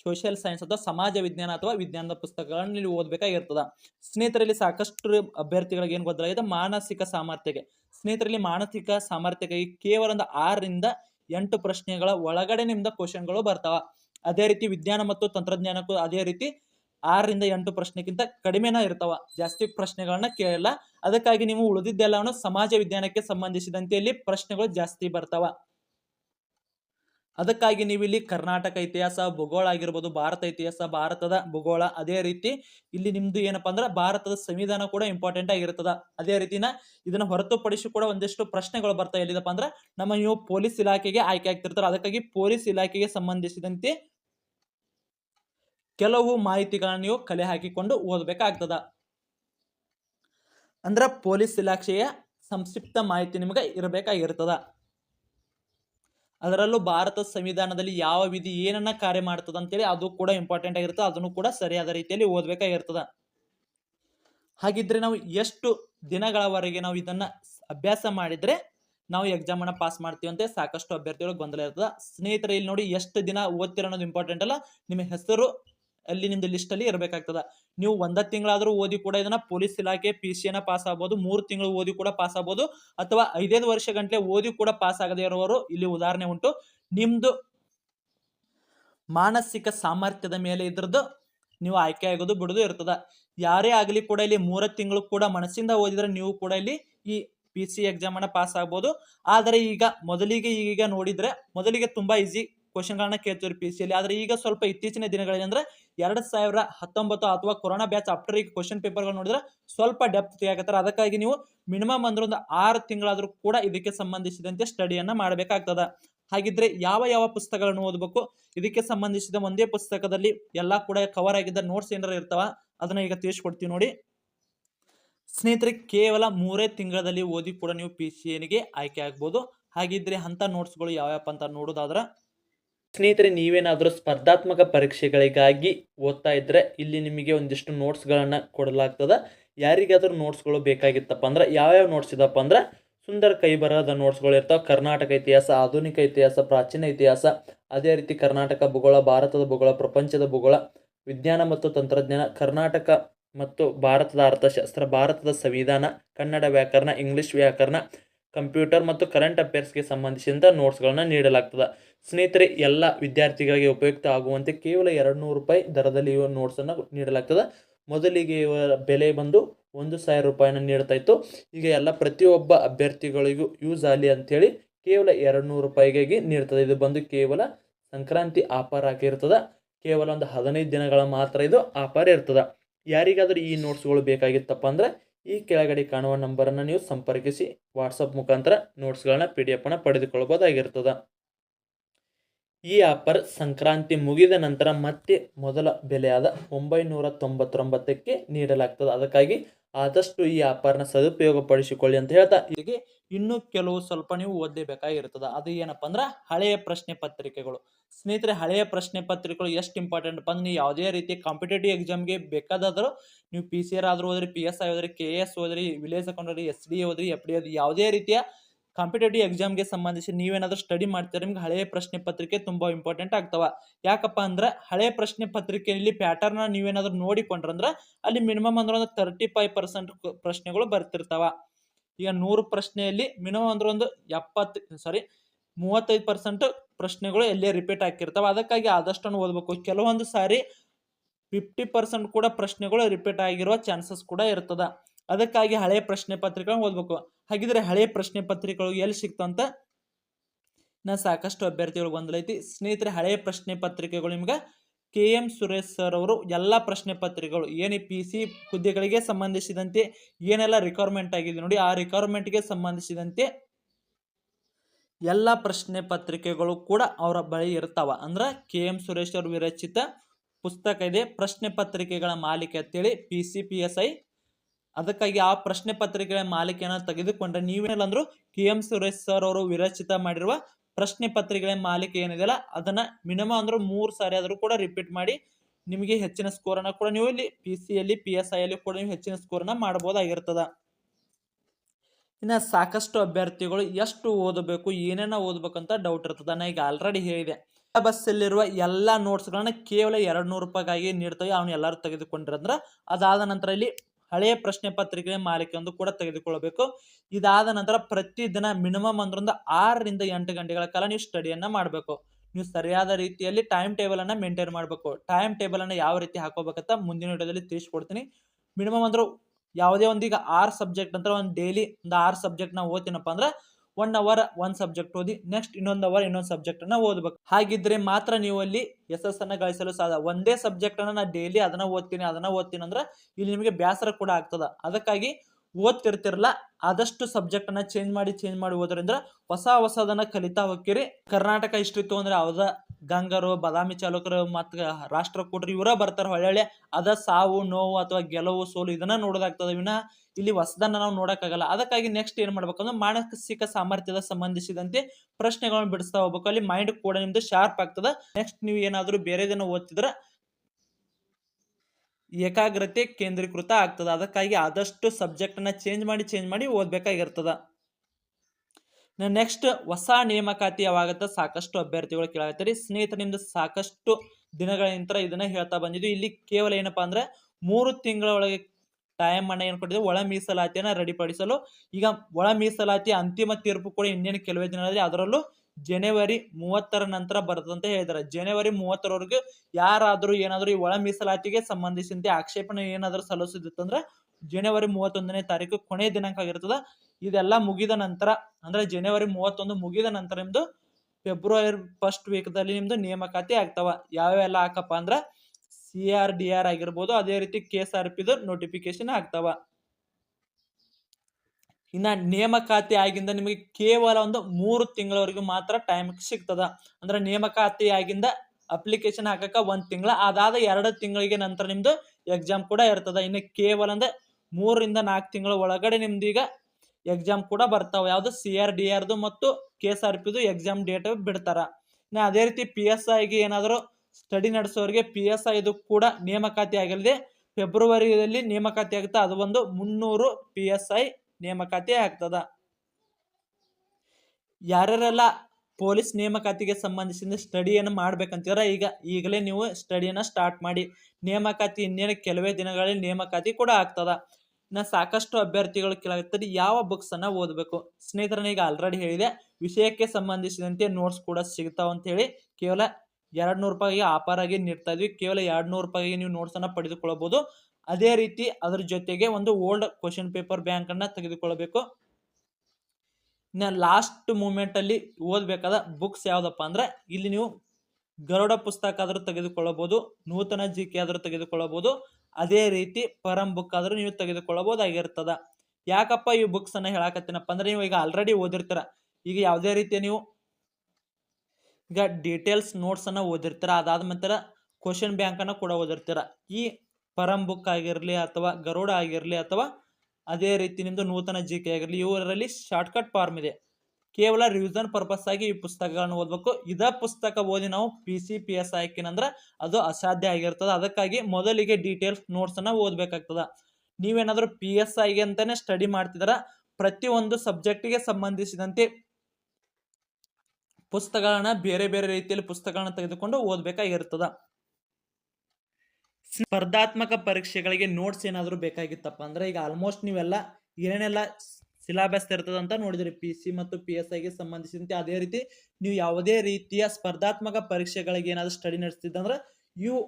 ಸೋಷಿಯಲ್ ಸೈನ್ಸ್ ಅಥವಾ ಸಮಾಜ ವಿಜ್ಞಾನ ಅಥವಾ ವಿಜ್ಞಾನದ ಪುಸ್ತಕಗಳನ್ನ ನೀವು ಓದಬೇಕಾಗಿರ್ತದ. ಸ್ನೇಹಿತರಲ್ಲಿ ಸಾಕಷ್ಟು ಅಭ್ಯರ್ಥಿಗಳಿಗೆ ಏನು ಗೊತ್ತಾಗಿದೆ ಮಾನಸಿಕ ಸಾಮರ್ಥ್ಯಕ್ಕೆ. ಸ್ನೇಹಿತರಲ್ಲಿ ಮಾನಸಿಕ ಸಾಮರ್ಥ್ಯಕ್ಕಾಗಿ ಕೇವಲ ಒಂದು ಆರರಿಂದ ಎಂಟು ಪ್ರಶ್ನೆಗಳ ಒಳಗಡೆ ನಿಮ್ದ ಕ್ವಶನ್ಗಳು ಬರ್ತಾವ. ಅದೇ ರೀತಿ ವಿಜ್ಞಾನ ಮತ್ತು ತಂತ್ರಜ್ಞಾನಕ್ಕೂ ಅದೇ ರೀತಿ ಆರರಿಂದ ಎಂಟು ಪ್ರಶ್ನೆಗಿಂತ ಕಡಿಮೆನ ಇರ್ತಾವ. ಜಾಸ್ತಿ ಪ್ರಶ್ನೆಗಳನ್ನ ಕೇಳಲ್ಲ. ಅದಕ್ಕಾಗಿ ನೀವು ಉಳಿದಿದ್ದೆಲ್ಲವನ್ನು ಸಮಾಜ ವಿಜ್ಞಾನಕ್ಕೆ ಸಂಬಂಧಿಸಿದಂತೆ ಇಲ್ಲಿ ಪ್ರಶ್ನೆಗಳು ಜಾಸ್ತಿ ಬರ್ತಾವ. ಅದಕ್ಕಾಗಿ ನೀವು ಇಲ್ಲಿ ಕರ್ನಾಟಕ ಇತಿಹಾಸ, ಭೂಗೋಳ ಆಗಿರ್ಬೋದು, ಭಾರತ ಇತಿಹಾಸ, ಭಾರತದ ಭೂಗೋಳ, ಅದೇ ರೀತಿ ಇಲ್ಲಿ ನಿಮ್ದು ಏನಪ್ಪ ಅಂದ್ರೆ ಭಾರತದ ಸಂವಿಧಾನ ಕೂಡ ಇಂಪಾರ್ಟೆಂಟ್ ಆಗಿರ್ತದ. ಅದೇ ರೀತಿನ ಇದನ್ನ ಹೊರತುಪಡಿಸಿ ಕೂಡ ಒಂದಿಷ್ಟು ಪ್ರಶ್ನೆಗಳು ಬರ್ತಾ ಎಲ್ಲಿದಪ್ಪ ಅಂದ್ರೆ ನಮ್ಮ ನೀವು ಪೊಲೀಸ್ ಇಲಾಖೆಗೆ ಆಯ್ಕೆ ಆಗ್ತಿರ್ತಾರೆ ಅದಕ್ಕಾಗಿ ಪೊಲೀಸ್ ಇಲಾಖೆಗೆ ಸಂಬಂಧಿಸಿದಂತೆ ಕೆಲವು ಮಾಹಿತಿಗಳನ್ನ ನೀವು ಕಲೆ ಹಾಕಿಕೊಂಡು ಓದಬೇಕಾಗ್ತದ. ಅಂದ್ರೆ ಪೊಲೀಸ್ ಇಲಾಖೆಯ ಸಂಕ್ಷಿಪ್ತ ಮಾಹಿತಿ ನಿಮಗೆ ಇರಬೇಕಾಗಿರ್ತದ. ಅದರಲ್ಲೂ ಭಾರತ ಸಂವಿಧಾನದಲ್ಲಿ ಯಾವ ವಿಧಿ ಏನನ್ನ ಕಾರ್ಯ ಮಾಡ್ತದ ಅಂತೇಳಿ ಅದು ಕೂಡ ಇಂಪಾರ್ಟೆಂಟ್ ಆಗಿರ್ತದೆ ಅದನ್ನು ಕೂಡ ಸರಿಯಾದ ರೀತಿಯಲ್ಲಿ ಓದಬೇಕಾಗಿರ್ತದ. ಹಾಗಿದ್ರೆ ನಾವು ಎಷ್ಟು ದಿನಗಳವರೆಗೆ ನಾವು ಇದನ್ನ ಅಭ್ಯಾಸ ಮಾಡಿದ್ರೆ ನಾವು ಎಕ್ಸಾಮ್ ಅನ್ನ ಪಾಸ್ ಮಾಡ್ತೀವಿ ಅಂತ ಸಾಕಷ್ಟು ಅಭ್ಯರ್ಥಿಗಳು ಗೊಂದಲ ಇರ್ತದೆ. ಸ್ನೇಹಿತರೆ, ಇಲ್ಲಿ ನೋಡಿ ಎಷ್ಟು ದಿನ ಓದ್ತಿರ ಅನ್ನೋದು ಇಂಪಾರ್ಟೆಂಟ್ ಅಲ್ಲ. ನಿಮ್ಮ ಹೆಸರು ಅಲ್ಲಿ ನಿಮ್ದು ಲಿಸ್ಟಲ್ಲಿ ಇರಬೇಕಾಗ್ತದ. ನೀವು ಒಂದ ತಿಂಗಳಾದರೂ ಓದಿ ಕೂಡ ಇದನ್ನ ಪೊಲೀಸ್ ಇಲಾಖೆ ಪಿ ಸಿ ಅನ್ನ ಪಾಸ್ ಆಗ್ಬೋದು, ಮೂರು ತಿಂಗಳು ಓದಿ ಕೂಡ ಪಾಸ್ ಆಗ್ಬೋದು, ಅಥವಾ ಐದೈದು ವರ್ಷ ಗಂಟಲೆ ಓದಿ ಕೂಡ ಪಾಸ್ ಆಗದೇ ಇರುವವರು ಇಲ್ಲಿ ಉದಾಹರಣೆ ಉಂಟು. ನಿಮ್ದು ಮಾನಸಿಕ ಸಾಮರ್ಥ್ಯದ ಮೇಲೆ ಇದ್ರದ್ದು ನೀವು ಆಯ್ಕೆ ಆಗೋದು ಬಿಡೋದು ಇರ್ತದ. ಯಾರೇ ಆಗಲಿ ಕೂಡ ಇಲ್ಲಿ ಮೂರ ತಿಂಗಳು ಕೂಡ ಮನಸ್ಸಿಂದ ಓದಿದ್ರೆ ನೀವು ಕೂಡ ಇಲ್ಲಿ ಈ ಪಿ ಸಿ ಎಕ್ಸಾಮನ್ನು ಪಾಸ್ ಆಗ್ಬೋದು. ಆದರೆ ಈಗ ಮೊದಲಿಗೆ ಈಗ ನೋಡಿದ್ರೆ ಮೊದಲಿಗೆ ತುಂಬಾ ಈಸಿ ಕ್ವಶನ್ಗಳನ್ನ ಕೇಳ್ತೀವಿ ಪಿ ಸಿ ಅಲ್ಲಿ. ಆದ್ರೆ ಈಗ ಸ್ವಲ್ಪ ಇತ್ತೀಚಿನ ದಿನಗಳಲ್ಲಿ ಅಂದ್ರೆ ಎರಡು ಸಾವಿರ ಹತ್ತೊಂಬತ್ತು ಅಥವಾ ಕೊರೋನಾ ಬ್ಯಾಚ್ ಆಫ್ಟರ್ ಈಗ ಕ್ವಶನ್ ಪೇಪರ್ಗಳು ನೋಡಿದ್ರೆ ಸ್ವಲ್ಪ ಡೆಪ್ತ್ ಆಗತ್ತಾರೆ ಅದಕ್ಕಾಗಿ ನೀವು ಮಿನಿಮಮ್ ಅಂದ್ರೆ ಒಂದು ಆರು ತಿಂಗಳಾದರೂ ಕೂಡ ಇದಕ್ಕೆ ಸಂಬಂಧಿಸಿದಂತೆ ಸ್ಟಡಿಯನ್ನ ಮಾಡಬೇಕಾಗ್ತದ. ಹಾಗಿದ್ರೆ ಯಾವ ಯಾವ ಪುಸ್ತಕಗಳನ್ನು ಓದಬೇಕು? ಇದಕ್ಕೆ ಸಂಬಂಧಿಸಿದ ಒಂದೇ ಪುಸ್ತಕದಲ್ಲಿ ಎಲ್ಲ ಕೂಡ ಕವರ್ ಆಗಿದ್ದ ನೋಟ್ಸ್ ಏನಾರ ಇರ್ತಾವ? ಅದನ್ನ ಈಗ ತಿಳಿಸ್ಕೊಡ್ತೀವಿ ನೋಡಿ. ಸ್ನೇಹಿತರೆ, ಕೇವಲ ಮೂರೇ ತಿಂಗಳಲ್ಲಿ ಓದಿ ಕೂಡ ನೀವು ಪಿ ಸಿ ಎನ್ಗೆ ಆಯ್ಕೆ ಆಗ್ಬೋದು. ಹಾಗಿದ್ರೆ ಅಂಥ ನೋಟ್ಸ್ಗಳು ಯಾವ್ಯಾವ ಅಂತ ನೋಡೋದಾದ್ರೆ ಸ್ನೇಹಿತರೆ, ನೀವೇನಾದರೂ ಸ್ಪರ್ಧಾತ್ಮಕ ಪರೀಕ್ಷೆಗಳಿಗಾಗಿ ಓದ್ತಾ ಇದ್ದರೆ ಇಲ್ಲಿ ನಿಮಗೆ ಒಂದಿಷ್ಟು ನೋಟ್ಸ್ಗಳನ್ನು ಕೊಡಲಾಗ್ತದೆ. ಯಾರಿಗಾದರೂ ನೋಟ್ಸ್ಗಳು ಬೇಕಾಗಿತ್ತಪ್ಪ ಅಂದ್ರೆ, ಯಾವ್ಯಾವ ನೋಟ್ಸ್ ಇದಪ್ಪ ಅಂದ್ರೆ, ಸುಂದರ ಕೈ ಬರಹದ ನೋಟ್ಸ್ಗಳು ಇರ್ತಾವೆ. ಕರ್ನಾಟಕ ಇತಿಹಾಸ, ಆಧುನಿಕ ಇತಿಹಾಸ, ಪ್ರಾಚೀನ ಇತಿಹಾಸ, ಅದೇ ರೀತಿ ಕರ್ನಾಟಕ ಭೂಗೋಳ, ಭಾರತದ ಭೂಗೋಳ, ಪ್ರಪಂಚದ ಭೂಗೋಳ, ವಿಜ್ಞಾನ ಮತ್ತು ತಂತ್ರಜ್ಞಾನ, ಕರ್ನಾಟಕ ಮತ್ತು ಭಾರತದ ಅರ್ಥಶಾಸ್ತ್ರ, ಭಾರತದ ಸಂವಿಧಾನ, ಕನ್ನಡ ವ್ಯಾಕರಣ, ಇಂಗ್ಲಿಷ್ ವ್ಯಾಕರಣ ಕಂಪ್ಯೂಟರ್ ಮತ್ತು ಕರೆಂಟ್ ಅಫೇರ್ಸ್ಗೆ ಸಂಬಂಧಿಸಿದಂಥ ನೋಟ್ಸ್ಗಳನ್ನು ನೀಡಲಾಗ್ತದೆ. ಸ್ನೇಹಿತರೆ, ಎಲ್ಲ ವಿದ್ಯಾರ್ಥಿಗಳಿಗೆ ಉಪಯುಕ್ತ ಆಗುವಂತೆ ಕೇವಲ ಎರಡು ನೂರು ರೂಪಾಯಿ ದರದಲ್ಲಿ ಇವ ನೋಟ್ಸನ್ನು ನೀಡಲಾಗ್ತದೆ. ಮೊದಲಿಗೆ ಇವರ ಬೆಲೆ ಬಂದು ಒಂದು ಸಾವಿರ ರೂಪಾಯಿನ ನೀಡ್ತಾ ಇತ್ತು ಈಗ ಎಲ್ಲ ಪ್ರತಿಯೊಬ್ಬ ಅಭ್ಯರ್ಥಿಗಳಿಗೂ ಯೂಸ್ ಆಗಲಿ ಅಂಥೇಳಿ ಕೇವಲ ಎರಡು ನೂರು ರೂಪಾಯಿಗಾಗಿ ನೀಡ್ತದೆ. ಇದು ಬಂದು ಕೇವಲ ಸಂಕ್ರಾಂತಿ ಆಫರ್ ಆಗಿರ್ತದೆ ಕೇವಲ ಒಂದು ಹದಿನೈದು ದಿನಗಳ ಮಾತ್ರ ಇದು ಆಫರ್ ಇರ್ತದೆ. ಯಾರಿಗಾದರೂ ಈ ನೋಟ್ಸ್ಗಳು ಬೇಕಾಗಿತ್ತಪ್ಪ ಅಂದರೆ ಈ ಕೆಳಗಡೆ ಕಾಣುವ ನಂಬರನ್ನು ನೀವು ಸಂಪರ್ಕಿಸಿ ವಾಟ್ಸಪ್ ಮುಖಾಂತರ ನೋಟ್ಸ್ಗಳನ್ನ ಪಿ ಡಿ ಎಫ್ನ ಪಡೆದುಕೊಳ್ಳಬಹುದಾಗಿರ್ತದೆ ಈ ಆಫರ್ ಸಂಕ್ರಾಂತಿ ಮುಗಿದ ನಂತರ ಮತ್ತೆ ಮೊದಲ ಬೆಲೆಯಾದ ಒಂಬೈನೂರ ತೊಂಬತ್ತೊಂಬತ್ತಕ್ಕೆ ನೀಡಲಾಗ್ತದೆ. ಅದಕ್ಕಾಗಿ ಆದಷ್ಟು ಈ ಆಫರ್ನ ಸದುಪಯೋಗ ಪಡಿಸಿಕೊಳ್ಳಿ ಅಂತ ಹೇಳ್ತಾ ಇದಕ್ಕೆ ಇನ್ನೂ ಕೆಲವು ಸ್ವಲ್ಪ ನೀವು ಓದಲೇಬೇಕಾಗಿರ್ತದೆ. ಅದು ಏನಪ್ಪ ಅಂದ್ರೆ ಹಳೆಯ ಪ್ರಶ್ನೆ ಪತ್ರಿಕೆಗಳು. ಸ್ನೇಹಿತರೆ, ಹಳೆಯ ಪ್ರಶ್ನೆ ಪತ್ರಿಕೆಗಳು ಎಷ್ಟು ಇಂಪಾರ್ಟೆಂಟ್ ಬಂದು ನೀವು ಯಾವುದೇ ರೀತಿ ಕಾಂಪಿಟೇಟಿವ್ ಎಕ್ಸಾಮ್ಗೆ ಬೇಕಾದಾದರೂ ನೀವು ಪಿ ಸಿ ಆರ್ ಆದರೂ ಹೋದ್ರಿ ಪಿ ಎಸ್ ಐ ಹೋದ್ರಿ ಕೆ ಎಸ್ ಹೋದ್ರಿ ವಿಲೇಜ್ ಅಕೌಂಟ್ರಿ ಎಸ್ ಡಿ ಹೋದ್ರಿ ಎಫ್ ಡಿ ಹೋದ್ರಿ ಯಾವುದೇ ರೀತಿಯ ಕಾಂಪಿಟೇಟಿವ್ ಎಕ್ಸಾಮ್ಗೆ ಸಂಬಂಧಿಸಿ ನೀವೇನಾದರೂ ಸ್ಟಡಿ ಮಾಡ್ತೀರ? ನಿಮ್ಗೆ ಹಳೆಯ ಪ್ರಶ್ನೆ ಪತ್ರಿಕೆ ತುಂಬ ಇಂಪಾರ್ಟೆಂಟ್ ಆಗ್ತವೆ. ಯಾಕಪ್ಪ ಅಂದ್ರೆ ಹಳೆಯ ಪ್ರಶ್ನೆ ಪತ್ರಿಕೆಯಲ್ಲಿ ಪ್ಯಾಟರ್ನ ನೀವೇನಾದ್ರೂ ನೋಡಿಕೊಂಡ್ರಂದ್ರೆ ಅಲ್ಲಿ ಮಿನಿಮಮ್ ಅಂದ್ರೆ ಒಂದು ತರ್ಟಿ ಫೈವ್ ಪರ್ಸೆಂಟ್ ಪ್ರಶ್ನೆಗಳು ಬರ್ತಿರ್ತಾವ. ಈಗ ನೂರು ಪ್ರಶ್ನೆಯಲ್ಲಿ ಮಿನಿಮಮ್ ಅಂದ್ರೆ ಒಂದು ಎಪ್ಪತ್ತು ಸಾರಿ ಮೂವತ್ತೈದು ಪರ್ಸೆಂಟ್ ಪ್ರಶ್ನೆಗಳು ಎಲ್ಲೇ ರಿಪೀಟ್ ಆಗಿರ್ತಾವೆ ಅದಕ್ಕಾಗಿ ಆದಷ್ಟನ್ನು ಓದಬೇಕು. ಕೆಲವೊಂದು ಸಾರಿ ಫಿಫ್ಟಿ ಪರ್ಸೆಂಟ್ ಕೂಡ ಪ್ರಶ್ನೆಗಳು ರಿಪೀಟ್ ಆಗಿರುವ ಚಾನ್ಸಸ್ ಕೂಡ ಇರ್ತದ. ಅದಕ್ಕಾಗಿ ಹಳೆಯ ಪ್ರಶ್ನೆ ಪತ್ರಿಕೆಗಳನ್ನ ಓದಬೇಕು. ಹಾಗಿದ್ರೆ ಹಳೆಯ ಪ್ರಶ್ನೆ ಪತ್ರಿಕೆಗಳು ಎಲ್ಲಿ ಸಿಕ್ತಂತ ನಾ ಸಾಕಷ್ಟು ಅಭ್ಯರ್ಥಿಗಳು ಗೊಂದಲೈತಿ ಸ್ನೇಹಿತರೆ ಹಳೆಯ ಪ್ರಶ್ನೆ ಪತ್ರಿಕೆಗಳು ನಿಮ್ಗೆ ಕೆ ಎಂ ಸುರೇಶ್ ಸರ್ ಅವರು ಎಲ್ಲ ಪ್ರಶ್ನೆ ಪತ್ರಿಕೆಗಳು, ಏನು ಪಿ ಸಿ ಹುದ್ದೆಗಳಿಗೆ ಸಂಬಂಧಿಸಿದಂತೆ ಏನೆಲ್ಲ ರಿಕ್ವೈರ್ಮೆಂಟ್ ಆಗಿದೆ ನೋಡಿ, ಆ ರಿಕ್ವೈರ್ಮೆಂಟ್ಗೆ ಸಂಬಂಧಿಸಿದಂತೆ ಎಲ್ಲ ಪ್ರಶ್ನೆ ಪತ್ರಿಕೆಗಳು ಕೂಡ ಅವರ ಬಳಿ ಇರ್ತಾವ. ಅಂದ್ರೆ ಕೆ ಎಂ ಸುರೇಶ್ ಅವರು ವಿರಚಿತ ಪುಸ್ತಕ ಇದೆ. ಪ್ರಶ್ನೆ ಪತ್ರಿಕೆಗಳ ಮಾಲಿಕೆ ಅಂತೇಳಿ P C P S I ಅದಕ್ಕಾಗಿ ಆ ಪ್ರಶ್ನೆ ಪತ್ರಿಕೆಗಳ ಮಾಲಿಕೆಯನ್ನು ತೆಗೆದುಕೊಂಡ್ರೆ ನೀವೇನಿಲ್ಲ ಅಂದ್ರು ಕೆ ಎಂ ಸುರೇಶ್ ಸರ್ ಅವರು ವಿರಚಿತ ಮಾಡಿರುವ ಪ್ರಶ್ನೆ ಪತ್ರಿಕೆಗಳ ಮಾಲಿಕೆ ಏನಿದೆಯಲ್ಲ, ಅದನ್ನ ಮಿನಿಮಮ್ ಅಂದ್ರೆ ಮೂರು ಸಾರಿ ಆದರೂ ಕೂಡ ರಿಪೀಟ್ ಮಾಡಿ ನಿಮಗೆ ಹೆಚ್ಚಿನ ಸ್ಕೋರ್ ಅನ್ನ ಕೂಡ ನೀವು ಇಲ್ಲಿ ಪಿ ಸಿಯಲ್ಲಿ ಪಿ ಎಸ್ ಐಯಲ್ಲಿ ಕೂಡ ನೀವು ಹೆಚ್ಚಿನ ಸ್ಕೋರ್ ಅನ್ನ ಮಾಡ್ಬೋದಾಗಿರ್ತದ. ಇನ್ನು ಸಾಕಷ್ಟು ಅಭ್ಯರ್ಥಿಗಳು ಎಷ್ಟು ಓದಬೇಕು, ಏನೇನ ಓದಬೇಕಂತ ಡೌಟ್ ಇರ್ತದೆ. ನಾ ಈಗ ಆಲ್ರೆಡಿ ಹೇಳಿದೆ. ಬಸ್ಸಲ್ಲಿರುವ ಎಲ್ಲ ನೋಟ್ಸ್ಗಳನ್ನ ಕೇವಲ ಎರಡು ನೂರು ರೂಪಾಯಿಗಾಗಿ ನೀಡ್ತವೆ. ಅವನು ಎಲ್ಲರೂ ತೆಗೆದುಕೊಂಡಿರಂದ್ರೆ ಅದಾದ ನಂತರ ಇಲ್ಲಿ ಹಳೆಯ ಪ್ರಶ್ನೆ ಪತ್ರಿಕೆ ಮಾಲಿಕೆಯೊಂದು ಕೂಡ ತೆಗೆದುಕೊಳ್ಳಬೇಕು. ಇದಾದ ನಂತರ ಪ್ರತಿದಿನ ಮಿನಿಮಮ್ ಅಂದ್ರೊಂದು ಆರರಿಂದ ಎಂಟು ಗಂಟೆಗಳ ಕಾಲ ನೀವು ಸ್ಟಡಿಯನ್ನ ಮಾಡಬೇಕು. ನೀವು ಸರಿಯಾದ ರೀತಿಯಲ್ಲಿ ಟೈಮ್ ಟೇಬಲ್ ಅನ್ನ ಮೇಂಟೈನ್ ಮಾಡಬೇಕು. ಟೈಮ್ ಟೇಬಲ್ ಅನ್ನ ಯಾವ ರೀತಿ ಹಾಕೋಬೇಕಂತ ಮುಂದಿನ ವಿಡಿಯೋದಲ್ಲಿ ತಿಳಿಸ್ಕೊಡ್ತೀನಿ. ಮಿನಿಮಮ್ ಅಂದ್ರೆ ಯಾವುದೇ ಒಂದು ಈಗ ಆರು ಸಬ್ಜೆಕ್ಟ್ ಅಂತ ಒಂದು ಡೈಲಿ ಒಂದು ಆರು ಸಬ್ಜೆಕ್ಟ್ ನಾವು ಓದ್ತೀನಪ್ಪ ಅಂದ್ರೆ ಒನ್ ಅವರ್ ಒಂದು ಸಬ್ಜೆಕ್ಟ್ ಓದಿ ನೆಕ್ಸ್ಟ್ ಇನ್ನೊಂದು ಅವರ್ ಇನ್ನೊಂದು ಸಬ್ಜೆಕ್ಟ್ ಅನ್ನ ಓದ್ಬೇಕು. ಹಾಗಿದ್ರೆ ಮಾತ್ರ ನೀವು ಅಲ್ಲಿ ಅನ್ನ ಗಳಿಸಲು ಸಾಧ್ಯ. ಒಂದೇ ಸಬ್ಜೆಕ್ಟನ್ನು ನಾನು ಡೈಲಿ ಅದನ್ನ ಓದ್ತೀನಿ ಅದನ್ನ ಓದ್ತೀನಿ ಅಂದ್ರೆ ಇಲ್ಲಿ ನಿಮಗೆ ಬೇಸರ ಕೂಡ ಆಗ್ತದ. ಅದಕ್ಕಾಗಿ ಓದ್ತಿರ್ತಿರಲ್ಲ ಆದಷ್ಟು ಸಬ್ಜೆಕ್ಟ್ ಅನ್ನ ಚೇಂಜ್ ಮಾಡಿ ಚೇಂಜ್ ಮಾಡಿ ಓದ್ರಿಂದ ಹೊಸ ಹೊಸದನ್ನ ಕಲಿತಾ ಹೋಗ್ತೀರಿ. ಕರ್ನಾಟಕ ಹಿಸ್ಟ್ರಿ ಅಂದರೆ ಅವರ ಗಂಗರು, ಬದಾಮಿ ಚಾಲುಕರು ಮತ್ತು ರಾಷ್ಟ್ರಕೂಟರು ಇವರ ಬರ್ತಾರೆ ಹೊಳ್ಳೆ ಅದ ಸಾವು, ನೋವು ಅಥವಾ ಗೆಲುವು, ಸೋಲು ಇದನ್ನ ನೋಡೋದಾಗ್ತದೆ ವಿನ ಇಲ್ಲಿ ಹೊಸದನ್ನ ನಾವು ನೋಡಕ್ಕಾಗಲ್ಲ. ಅದಕ್ಕಾಗಿ ನೆಕ್ಸ್ಟ್ ಏನ್ ಮಾಡ್ಬೇಕಂದ್ರೆ ಮಾನಸಿಕ ಸಾಮರ್ಥ್ಯದ ಸಂಬಂಧಿಸಿದಂತೆ ಪ್ರಶ್ನೆಗಳನ್ನು ಬಿಡಿಸ್ತಾ ಹೋಗ್ಬೇಕು. ಅಲ್ಲಿ ಮೈಂಡ್ ಕೂಡ ನಿಮ್ದು ಶಾರ್ಪ್ ಆಗ್ತದ. ನೆಕ್ಸ್ಟ್ ನೀವು ಏನಾದರೂ ಬೇರೆ ದಿನ ಓದ್ತಿದ್ರೆ ಏಕಾಗ್ರತೆ ಕೇಂದ್ರೀಕೃತ ಆಗ್ತದೆ. ಅದಕ್ಕಾಗಿ ಆದಷ್ಟು ಸಬ್ಜೆಕ್ಟನ್ನು ಚೇಂಜ್ ಮಾಡಿ ಚೇಂಜ್ ಮಾಡಿ ಓದಬೇಕಾಗಿರ್ತದ. ನೆಕ್ಸ್ಟ್ ಹೊಸ ನೇಮಕಾತಿ ಯಾವಾಗತ್ತ? ಸಾಕಷ್ಟು ಅಭ್ಯರ್ಥಿಗಳು ಕೇಳಾಕತ್ತೀರಿ. ಸ್ನೇಹಿತರೆ ನಿಮ್ದು ಸಾಕಷ್ಟು ದಿನಗಳ ನಂತರ ಇದನ್ನ ಹೇಳ್ತಾ ಬಂದಿದ್ದು. ಇಲ್ಲಿ ಕೇವಲ ಏನಪ್ಪಾ ಅಂದ್ರೆ ಮೂರು ತಿಂಗಳ ಒಳಗೆ ಟೈಮ್ ಅನ್ನ ಏನು ಕೊಟ್ಟಿದೆ? ಒಳ ಮೀಸಲಾತಿಯನ್ನ ರೆಡಿಪಡಿಸಲು ಈಗ ಒಳ ಮೀಸಲಾತಿ ಅಂತಿಮ ತೀರ್ಪು ಕೂಡ ಇನ್ನೇನು ಕೆಲವೇ ದಿನಗಳಲ್ಲಿ ಅದರಲ್ಲೂ ಜನವರಿ ಮೂವತ್ತರ ನಂತರ ಬರುತ್ತೆ ಅಂತ ಹೇಳಿದ್ದಾರೆ ಜನವರಿ ಮೂವತ್ತರವರೆಗೂ ಯಾರಾದರೂ ಏನಾದರೂ ಈ ಒಳ ಮೀಸಲಾತಿಗೆ ಸಂಬಂಧಿಸಿದಂತೆ ಆಕ್ಷೇಪಣೆ ಏನಾದರೂ ಸಲ್ಲಿಸಿದಿತ್ತಂದ್ರೆ ಜನವರಿ ಮೂವತ್ತೊಂದನೇ ತಾರೀಕು ಕೊನೆ ದಿನಾಂಕ ಆಗಿರ್ತದ. ಇದೆಲ್ಲ ಮುಗಿದ ನಂತರ ಅಂದ್ರೆ ಜನವರಿ ಮೂವತ್ತೊಂದು ಮುಗಿದ ನಂತರ ನಿಮ್ದು ಫೆಬ್ರವರಿ ಫಸ್ಟ್ ವೀಕ್ದಲ್ಲಿ ನಿಮ್ದು ನೇಮಕಾತಿ ಆಗ್ತಾವ. ಯಾವ್ಯಾವೆಲ್ಲ ಹಾಕಪ್ಪ ಅಂದ್ರೆ ಸಿ ಆರ್ ಡಿ ಆರ್ ಆಗಿರ್ಬೋದು, ಅದೇ ರೀತಿ ಕೆ ಎಸ್ ಆರ್ ಪಿದು ನೋಟಿಫಿಕೇಶನ್ ಆಗ್ತಾವ. ಇನ್ನ ನೇಮಕಾತಿ ಆಗಿಂದ ನಿಮಗೆ ಕೇವಲ ಒಂದು ಮೂರು ತಿಂಗಳವರೆಗೂ ಮಾತ್ರ ಟೈಮ್ ಸಿಗ್ತದ. ಅಂದ್ರೆ ನೇಮಕಾತಿ ಆಗಿಂದ ಅಪ್ಲಿಕೇಶನ್ ಹಾಕಕ ಒಂದ್ ತಿಂಗಳ, ಅದಾದ ಎರಡು ತಿಂಗಳಿಗೆ ನಂತರ ನಿಮ್ದು ಎಕ್ಸಾಮ್ ಕೂಡ ಇರ್ತದ. ಇನ್ನು ಕೇವಲ ಅಂದ್ರೆ ಮೂರರಿಂದ ನಾಲ್ಕು ತಿಂಗಳ ಒಳಗಡೆ ನಿಮ್ದು ಈಗ ಎಕ್ಸಾಮ್ ಕೂಡ ಬರ್ತಾವ. ಯಾವ್ದು ಸಿ ಆರ್ ಡಿ ಆರ್ದು ಮತ್ತು ಕೆ ಎಸ್ ಆರ್ ಪಿದು ಎಕ್ಸಾಮ್ ಡೇಟ್ ಬಿಡ್ತಾರ. ಇನ್ನು ಅದೇ ರೀತಿ ಪಿ ಎಸ್ ಐಗೆ ಏನಾದರೂ ಸ್ಟಡಿ ನಡೆಸೋರಿಗೆ ಪಿ ಎಸ್ ಐದು ಕೂಡ ನೇಮಕಾತಿ ಆಗಲಿದೆ ಫೆಬ್ರವರಿಯಲ್ಲಿ ನೇಮಕಾತಿ ಆಗುತ್ತೆ, ಅದು ಒಂದು ಮುನ್ನೂರು ಪಿ ಎಸ್ ಐ ನೇಮಕಾತಿ ಆಗ್ತದ. ಯಾರ್ಯಾರೆಲ್ಲ ಪೊಲೀಸ್ ನೇಮಕಾತಿಗೆ ಸಂಬಂಧಿಸಿದ ಸ್ಟಡಿಯನ್ನು ಮಾಡ್ಬೇಕಂತೀರ ಈಗ ಈಗಲೇ ನೀವು ಸ್ಟಡಿಯನ್ನ ಸ್ಟಾರ್ಟ್ ಮಾಡಿ. ನೇಮಕಾತಿ ಇನ್ನೇನು ಕೆಲವೇ ದಿನಗಳಲ್ಲಿ ನೇಮಕಾತಿ ಕೂಡ ಆಗ್ತದ. ನಾ ಸಾಕಷ್ಟು ಅಭ್ಯರ್ಥಿಗಳು ಕೇಳಾಗ್ತಾರೆ ಯಾವ ಬುಕ್ಸನ್ನು ಓದಬೇಕು? ಸ್ನೇಹಿತರನ್ನ ಈಗ ಆಲ್ರೆಡಿ ಹೇಳಿದೆ, ವಿಷಯಕ್ಕೆ ಸಂಬಂಧಿಸಿದಂತೆ ನೋಟ್ಸ್ ಕೂಡ ಸಿಗ್ತಾವ ಅಂತ ಹೇಳಿ ಕೇವಲ ಎರಡ್ ನೂರು ರೂಪಾಯಿಗೆ ಆಫರ್ ಆಗಿ ನೀಡ್ತಾ ಇದ್ವಿ. ಕೇವಲ ಎರಡ್ ನೂರು ರೂಪಾಯಿಗೆ ನೀವು ನೋಟ್ಸ್ ಅನ್ನ ಪಡೆದುಕೊಳ್ಳಬಹುದು. ಅದೇ ರೀತಿ ಅದರ ಜೊತೆಗೆ ಒಂದು ಓಲ್ಡ್ ಕ್ವಶನ್ ಪೇಪರ್ ಬ್ಯಾಂಕ್ ಅನ್ನ ತೆಗೆದುಕೊಳ್ಳಬೇಕು. ಇನ್ನು ಲಾಸ್ಟ್ ಮೂಮೆಂಟ್ ಅಲ್ಲಿ ಓದಬೇಕಾದ ಬುಕ್ಸ್ ಯಾವ್ದಪ್ಪ ಅಂದ್ರೆ ಇಲ್ಲಿ ನೀವು ಗರುಡ ಪುಸ್ತಕ ಆದರೂ ತೆಗೆದುಕೊಳ್ಳಬಹುದು, ನೂತನ ಜಿ ಕೆ ಆದರೂ ತೆಗೆದುಕೊಳ್ಳಬಹುದು, ಅದೇ ರೀತಿ ಪರಂ ಬುಕ್ ಆದರೂ ನೀವು ತೆಗೆದುಕೊಳ್ಳಬಹುದಾಗಿರ್ತದ. ಯಾಕಪ್ಪ ಈ ಬುಕ್ಸ್ ಅನ್ನ ಹೇಳಾಕತ್ತೀನಪ್ಪ ಅಂದ್ರೆ ನೀವು ಈಗ ಆಲ್ರೆಡಿ ಓದಿರ್ತೀರ. ಈಗ ಯಾವುದೇ ರೀತಿಯ ನೀವು ಈಗ ಡೀಟೇಲ್ಸ್ ನೋಟ್ಸ್ ಅನ್ನ ಓದಿರ್ತೀರ ಅದಾದ ನಂತರ ಕ್ವಶನ್ ಬ್ಯಾಂಕ್ ಅನ್ನ ಕೂಡ ಓದಿರ್ತೀರ. ಈ ಪರಂ ಬುಕ್ ಆಗಿರಲಿ ಅಥವಾ ಗರುಡ ಆಗಿರಲಿ ಅಥವಾ ಅದೇ ರೀತಿ ನೂತನ ಜಿ ಕೆ ಆಗಿರಲಿ, ಇವರಲ್ಲಿ ಶಾರ್ಟ್ಕಟ್ ಫಾರ್ಮ್ ಇದೆ. ಕೇವಲ ರಿವಿಷನ್ ಪರ್ಪಸ್ ಆಗಿ ಈ ಪುಸ್ತಕಗಳನ್ನು ಓದಬೇಕು. ಇದ ಪುಸ್ತಕ ಓದಿ ನಾವು ಪಿ ಸಿ ಪಿ ಎಸ್ ಹಾಕಿನಂದ್ರೆ ಅದು ಅಸಾಧ್ಯ ಆಗಿರ್ತದೆ. ಅದಕ್ಕಾಗಿ ಮೊದಲಿಗೆ ಡೀಟೇಲ್ಸ್ ನೋಟ್ಸ್ ಓದಬೇಕಾಗ್ತದೆ. ನೀವೇನಾದರೂ ಪಿ ಎಸ್ ಐಗೆ ಅಂತಲೇ ಸ್ಟಡಿ ಮಾಡ್ತಿದಾರ, ಪ್ರತಿಯೊಂದು ಸಬ್ಜೆಕ್ಟಿಗೆ ಸಂಬಂಧಿಸಿದಂತೆ ಪುಸ್ತಕಗಳನ್ನ ಬೇರೆ ಬೇರೆ ರೀತಿಯಲ್ಲಿ ಪುಸ್ತಕಗಳನ್ನ ತೆಗೆದುಕೊಂಡು ಓದಬೇಕಾಗಿರ್ತದ. ಸ್ಪರ್ಧಾತ್ಮಕ ಪರೀಕ್ಷೆಗಳಿಗೆ ನೋಟ್ಸ್ ಏನಾದರೂ ಬೇಕಾಗಿತ್ತಪ್ಪ? ಅಂದ್ರೆ ಈಗ ಆಲ್ಮೋಸ್ಟ್ ನೀವೆಲ್ಲ ಏನೇನೆಲ್ಲ ಸಿಲಾಬಸ್ ಅಂತ ನೋಡಿದ್ರಿ ಪಿ ಸಿ ಮತ್ತು ಪಿ ಎಸ್ ಐಗೆ ಸಂಬಂಧಿಸಿದಂತೆ ಅದೇ ರೀತಿ ನೀವು ಯಾವುದೇ ರೀತಿಯ ಸ್ಪರ್ಧಾತ್ಮಕ ಪರೀಕ್ಷೆಗಳಿಗೆ ಏನಾದರೂ ಸ್ಟಡಿ ನಡೆಸ್ತಿದ್ದಂದ್ರೆ ಇವು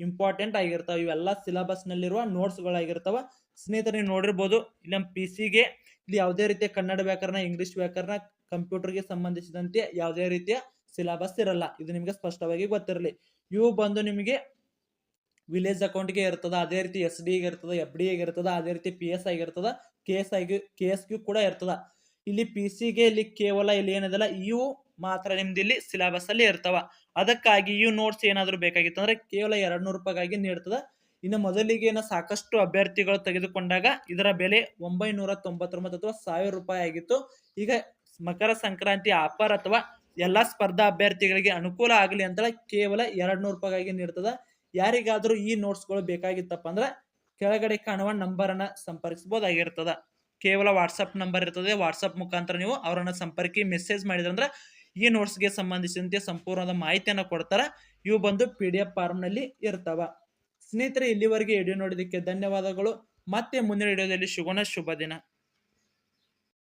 ಇಂಪಾರ್ಟೆಂಟ್ ಆಗಿರ್ತಾವೆ. ಇವೆಲ್ಲ ಸಿಲಬಸ್ನಲ್ಲಿರುವ ನೋಟ್ಸ್ಗಳಾಗಿರ್ತಾವ ಸ್ನೇಹಿತರೆ, ನೀವು ನೋಡಿರ್ಬೋದು, ಇಲ್ಲಿ ನಮ್ಮ ಪಿ ಸಿಗೆ ಇಲ್ಲಿ ಯಾವುದೇ ರೀತಿಯ ಕನ್ನಡ ವ್ಯಾಕರಣ ಇಂಗ್ಲಿಷ್ ವ್ಯಾಕರಣ ಕಂಪ್ಯೂಟರ್ಗೆ ಸಂಬಂಧಿಸಿದಂತೆ ಯಾವುದೇ ರೀತಿಯ ಸಿಲಬಸ್ ಇರಲ್ಲ. ಇದು ನಿಮಗೆ ಸ್ಪಷ್ಟವಾಗಿ ಗೊತ್ತಿರಲಿ. ಇವು ಬಂದು ನಿಮಗೆ ವಿಲೇಜ್ ಅಕೌಂಟ್ಗೆ ಇರ್ತದ, ಅದೇ ರೀತಿ ಎಸ್ ಡಿ ಇರ್ತದ ಎಫ್ ಡಿ ಇರ್ತದ, ಅದೇ ರೀತಿ ಪಿ ಎಸ್ ಆಗಿರ್ತದ ಕೆ ಎಸ್ ಆಗಿ ಕೆ ಎಸ್ ಕ್ಯೂ ಕೂಡ ಇರ್ತದ. ಇಲ್ಲಿ ಪಿ ಸಿಗೆ ಇಲ್ಲಿ ಕೇವಲ ಇಲ್ಲಿ ಏನಿದೆಲ್ಲ, ಇವು ಮಾತ್ರ ನಿಮ್ದು ಇಲ್ಲಿ ಸಿಲೆಬಸ್ ಅಲ್ಲಿ ಇರ್ತವ. ಅದಕ್ಕಾಗಿ ಇವು ನೋಟ್ಸ್ ಏನಾದರೂ ಬೇಕಾಗಿತ್ತು ಅಂದ್ರೆ ಕೇವಲ ಎರಡ್ ನೂರು ರೂಪಾಯಿಗಾಗಿ ನೀಡ್ತದ. ಇನ್ನು ಮೊದಲಿಗೆ ಏನೋ ಸಾಕಷ್ಟು ಅಭ್ಯರ್ಥಿಗಳು ತೆಗೆದುಕೊಂಡಾಗ ಇದರ ಬೆಲೆ ಒಂಬೈನೂರ ತೊಂಬತ್ತೊಂಬತ್ತು ಅಥವಾ ಸಾವಿರ ರೂಪಾಯಿ ಆಗಿತ್ತು. ಈಗ ಮಕರ ಸಂಕ್ರಾಂತಿ ಆಫರ್ ಅಥವಾ ಎಲ್ಲಾ ಸ್ಪರ್ಧಾ ಅಭ್ಯರ್ಥಿಗಳಿಗೆ ಅನುಕೂಲ ಆಗಲಿ ಅಂತ ಕೇವಲ ಎರಡ್ ನೂರು ರೂಪಾಯಿಗಾಗಿ ನೀಡ್ತದ. ಯಾರಿಗಾದ್ರೂ ಈ ನೋಟ್ಸ್ಗಳು ಬೇಕಾಗಿತ್ತಪ್ಪ ಅಂದ್ರೆ ಕೆಳಗಡೆ ಕಾಣುವ ನಂಬರ್ ಅನ್ನ ಸಂಪರ್ಕಿಸಬಹುದಾಗಿರ್ತದ. ಕೇವಲ ವಾಟ್ಸಪ್ ನಂಬರ್ ಇರ್ತದೆ. ವಾಟ್ಸಪ್ ಮುಖಾಂತರ ನೀವು ಅವರನ್ನ ಸಂಪರ್ಕಿ ಮೆಸೇಜ್ ಮಾಡಿದ್ರಂದ್ರೆ ಈ ನೋಟ್ಸ್ಗೆ ಸಂಬಂಧಿಸಿದಂತೆ ಸಂಪೂರ್ಣದ ಮಾಹಿತಿಯನ್ನು ಕೊಡ್ತಾರ. ಇವು ಬಂದು ಪಿ ಡಿ ಎಫ್ನಲ್ಲಿ ಇರ್ತಾವ. ಸ್ನೇಹಿತರೆ, ಇಲ್ಲಿವರೆಗೆ ವಿಡಿಯೋ ನೋಡಿದ್ದಕ್ಕೆ ಧನ್ಯವಾದಗಳು. ಮತ್ತೆ ಮುಂದಿನ ವಿಡಿಯೋದಲ್ಲಿ ಶುಭನ ಶುಭ ದಿನ.